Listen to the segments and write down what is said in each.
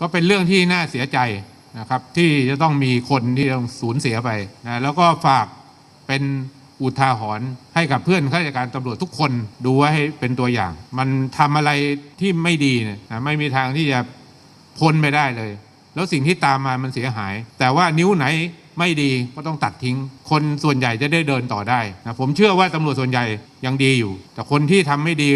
ก็เป็นเรื่องที่น่าเสียใจนะครับ ที่จะต้องมีคนที่ต้องสูญเสียไปนะแล้วก็ฝากเป็นอุทาหรณ์ให้กับเพื่อนข้าราชการตำรวจทุกคนดูไว้ให้เป็นตัวอย่าง มันทำอะไรที่ไม่ดีเนี่ยนะไม่มีทางที่จะพ้นไปได้เลย แล้วสิ่งที่ตามมามันเสียหาย แต่ว่านิ้วไหนไม่ดีก็ต้องตัดทิ้ง คนส่วนใหญ่จะได้เดินต่อได้นะผมเชื่อว่าตำรวจส่วนใหญ่ยังดีอยู่ แต่คนที่ทำไม่ดี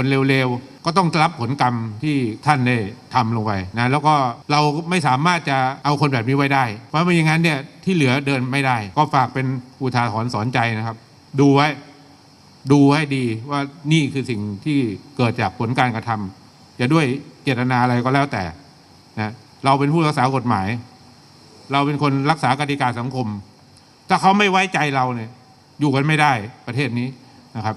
คนเร็วๆ ก็ต้องรับผลกรรมที่ท่านได้ทำลงไปนะแล้วก็เราไม่สามารถจะเอาคนแบบนี้ไว้ได้ เพราะไม่อย่างนั้นเนี่ยที่เหลือเดินไม่ได้ ก็ฝากเป็นอุทาหรณ์สอนใจนะครับ ดูไว้ดูให้ดีว่านี่คือสิ่งที่เกิดจากผลการกระทำจะด้วยเจตนาอะไรก็แล้วแต่นะเราเป็นผู้รักษากฎหมาย เราเป็นคนรักษากติกาสังคม ถ้าเขาไม่ไว้ใจเราเนี่ย อยู่กันไม่ได้ประเทศนี้นะครับ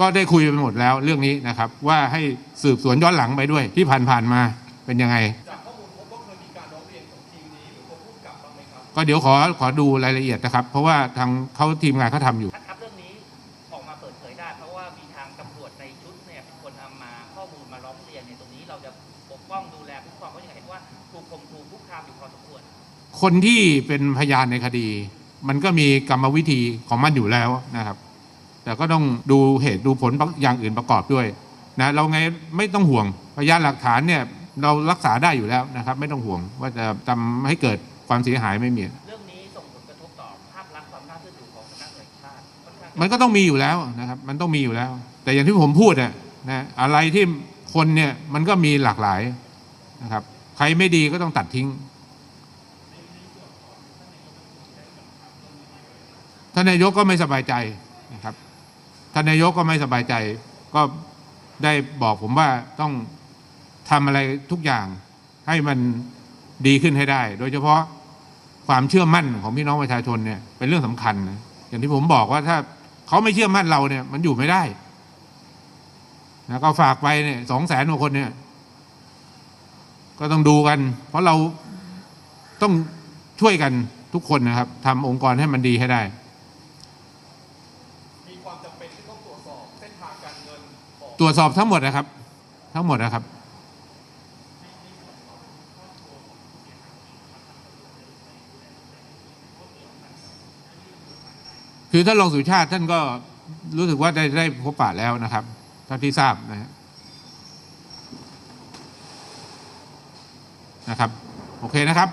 ก็ได้คุยไปหมดแล้วเรื่องนี้นะครับ ว่าให้สืบสวนย้อนหลังไปด้วยที่ผ่านๆมาเป็นยังไงจากข้อมูลพบว่าเคยมีการร้องเรียนของทีมนี้หรือตัวผู้กำกับบ้างไหมครับก็เดี๋ยวขอขอดูรายละเอียดนะครับ เพราะว่าทางเขาทีมงานเขาทำอยู่ท่านครับเรื่องนี้ออกมาเปิดเผยได้เพราะว่ามีทางตำรวจในชุดเนี่ยเป็นคนเอามาข้อมูลมาร้องเรียนในยตรงนี้เราจะปกป้องดูแลคุ้มครองเขาอย่างไรเห็นว่าถูกข่มขู่คุกคามอยู่พอสมควรคนที่เป็นพยานในคดี มันก็มีกรรมวิธีของมันอยู่แล้วนะครับ แต่ก็ต้องดูเหตุดูผลอย่างอื่นประกอบด้วยนะเราไงไม่ต้องห่วงพยานหลักฐานเนี่ยเรารักษาได้อยู่แล้วนะครับ ไม่ต้องห่วงว่าจะทำให้เกิดความเสียหายไม่มีเรื่องนี้ส่งผลกระทบต่อภาพลักษณ์ความน่าเชื่อถือของสำนักงานตำรวจแห่งชาติค่อนข้างมันก็ต้องมีอยู่แล้วนะครับ มันต้องมีอยู่แล้ว แต่อย่างที่ผมพูดอะนะอะไรที่คนเนี่ยมันก็มีหลากหลายนะครับ ใครไม่ดีก็ต้องตัดทิ้งท่านนายกก็ไม่สบายใจนะครับ ท่านนายกก็ไม่สบายใจ ก็ได้บอกผมว่าต้องทำอะไรทุกอย่างให้มันดีขึ้นให้ได้ โดยเฉพาะความเชื่อมั่นของพี่น้องประชาชนเนี่ยเป็นเรื่องสำคัญนะอย่างที่ผมบอกว่าถ้าเขาไม่เชื่อมั่นเราเนี่ย มันอยู่ไม่ได้นะก็ฝากไปเนี่ยสองแสนกว่าคนเนี่ย ก็ต้องดูกัน เพราะเราต้องช่วยกันทุกคนนะครับทำองค์กรให้มันดีให้ได้ มีความจำเป็นที่ต้องตรวจสอบเส้นทางการเงินของ ต รวจสอบทั้งหมดนะครับ ทั้งหมดนะครับ คือท่านรองสุชาติท่านก็รู้สึกว่าได้ได้พบปะแล้วนะครับเท่าที่ทราบนะนะครับ โอเคนะครับ